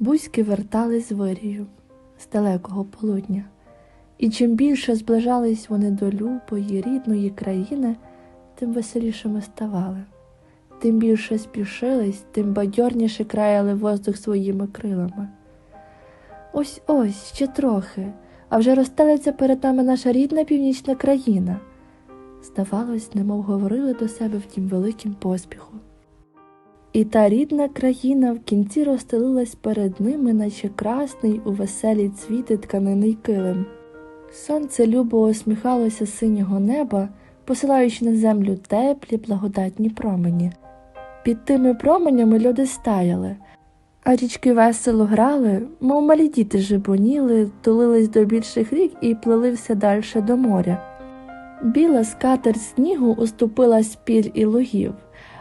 Бузьки вертались з вирію з далекого полудня, і чим більше зближались вони до любої, рідної країни, тим веселішими ставали. Тим більше спішились, тим бадьорніше краяли воздух своїми крилами. Ось ось ще трохи, а вже розстелиться перед нами наша рідна північна країна. Здавалось, немов говорили до себе в тім великім поспіху. І та рідна країна в кінці розстелилась перед ними, наче красний у веселі цвіти тканинний килим. Сонце любо усміхалося з синього неба, посилаючи на землю теплі, благодатні промені. Під тими променями люди стаяли, а річки весело грали, мов малі діти жебоніли, тулились до більших рік і плили все дальше до моря. Біла скатерть снігу уступила спіль і лугів,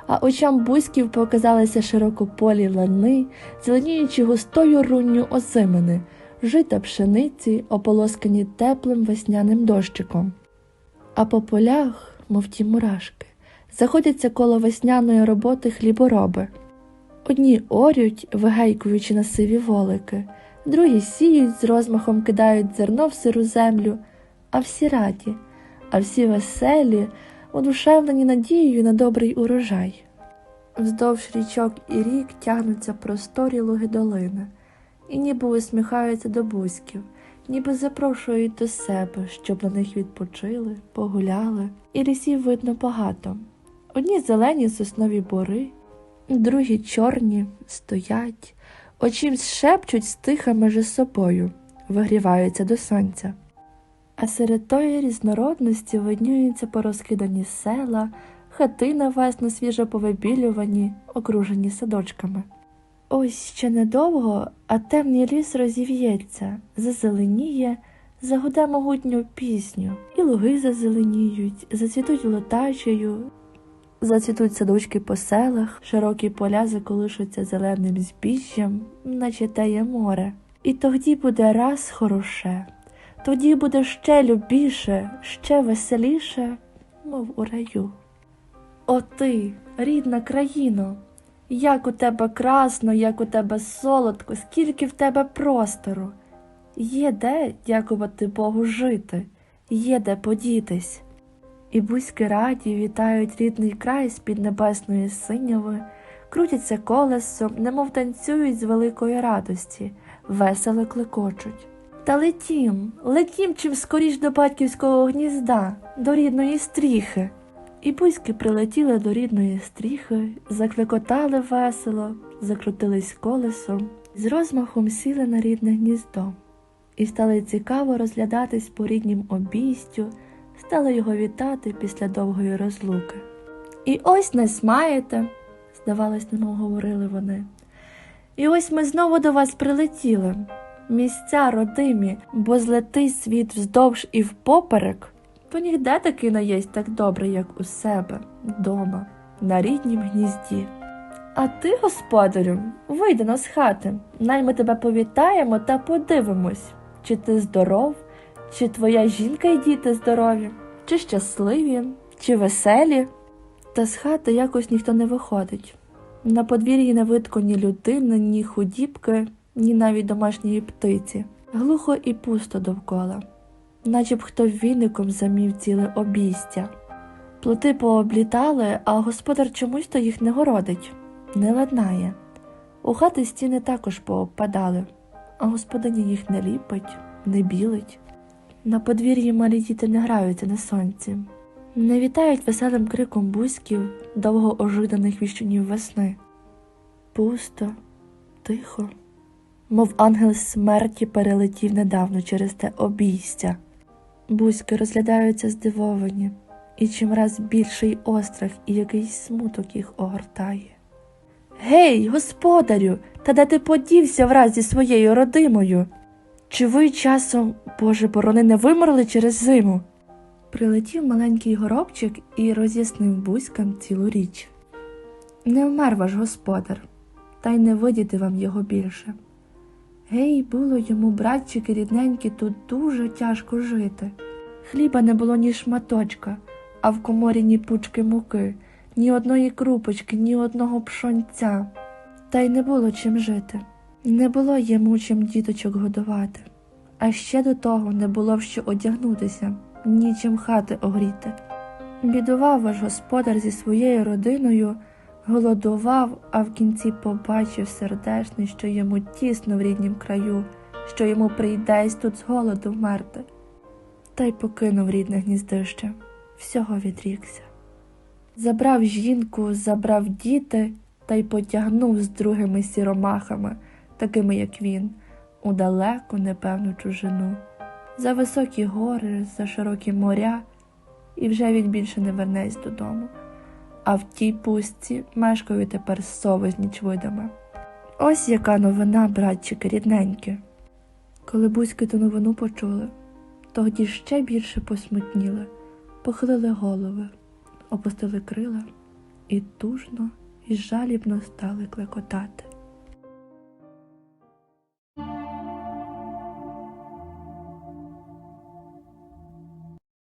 а очам бузьків показалися широкополі лани, зеленіючи густою рунню озимини, жита пшениці, ополоскані теплим весняним дощиком. А по полях, мов ті мурашки, заходяться коло весняної роботи хлібороби. Одні орють, вигейкуючи на сиві волики, другі сіють з розмахом кидають зерно в сиру землю, а всі раді, а всі веселі, одушевлені надією на добрий урожай. Вздовж річок і рік тягнуться просторі луги долини, і ніби усміхаються до бузьків, ніби запрошують до себе, щоб на них відпочили, погуляли, і лісів видно багато. Одні зелені соснові бори, другі чорні стоять, очім шепчуть стиха межи собою, вигріваються до сонця. А серед тої різнородності виднюються порозкидані села, хати навесно свіжо повибілювані, окружені садочками. Ось ще недовго, а темний ліс розів'ється, зазеленіє, загуде могутню пісню, і луги зазеленіють, зацвітуть лотачею, зацвітуть садочки по селах, широкі поля заколишуться зеленим збіжжям, наче теє море. І тоді буде раз хороше, тоді буде ще любіше, ще веселіше, мов у раю. О ти, рідна країно, як у тебе красно, як у тебе солодко, скільки в тебе простору. Є де, дякувати Богу, жити, є де подітись. І бузьки раді вітають рідний край з-під небесної синяви, крутяться колесом, немов танцюють з великої радості, весело клекочуть. Та летім, летім чим скоріш до батьківського гнізда, до рідної стріхи. І бузьки прилетіли до рідної стріхи, заклекотали весело, закрутились колесом, з розмахом сіли на рідне гніздо, і стали цікаво розглядатись по ріднім обійстю, стали його вітати після довгої розлуки. І ось нас маєте, здавалось, немов говорили вони. І ось ми знову до вас прилетіли. Місця родимі, бо злетий світ вздовж і впоперек, то ніде таки не єсть так добре, як у себе, вдома, на ріднім гнізді. А ти, господарю, вийди на з хати, най ми тебе повітаємо та подивимось, чи ти здоров, чи твоя жінка й діти здорові, чи щасливі, чи веселі. Та з хати якось ніхто не виходить. На подвір'ї не видко ні людини, ні худібки, ні навіть домашньої птиці. Глухо і пусто довкола, наче б хто віником замів ціле обійстя. Плоти пооблітали, а господар чомусь то їх не городить, не ладнає. У хати стіни також пообпадали, а господиня їх не ліпить, не білить. На подвір'ї малі діти не граються на сонці, не вітають веселим криком бузьків, довго ожиданих віщунів весни. Пусто, тихо, мов ангел смерті перелетів недавно через те обійстя. Бузьки розглядаються здивовані, і чимраз більший острах і якийсь смуток їх огортає. Гей, господарю, та де ти подівся враз зі своєю родимою? Чи ви часом, Боже борони, не вимерли через зиму? Прилетів маленький горобчик і роз'яснив бузькам цілу річ. Не вмер ваш господар, та й не видіти вам його більше. Гей, було йому, братчики рідненькі, тут дуже тяжко жити. Хліба не було ні шматочка, а в коморі ні пучки муки, ні одної крупочки, ні одного пшонця, та й не було чим жити. Не було йому чим діточок годувати, а ще до того не було в що одягнутися, нічим хати огріти. Бідував ваш господар зі своєю родиною, голодував, а в кінці побачив сердешний, що йому тісно в ріднім краю, що йому прийдесь тут з голоду вмерти. Та й покинув рідне гніздище, всього відрікся. Забрав жінку, забрав діти та й потягнув з другими сіромахами, такими як він, у далеку непевну чужину, за високі гори, за широкі моря, і вже він більше не вернесь додому. А в тій пустці мешкаю тепер сови з нічвидами. Ось яка новина, братчики, рідненькі. Коли бузьки ту новину почули, тоді ще більше посмутніли, похилили голови, опустили крила і тужно і жалібно стали клекотати.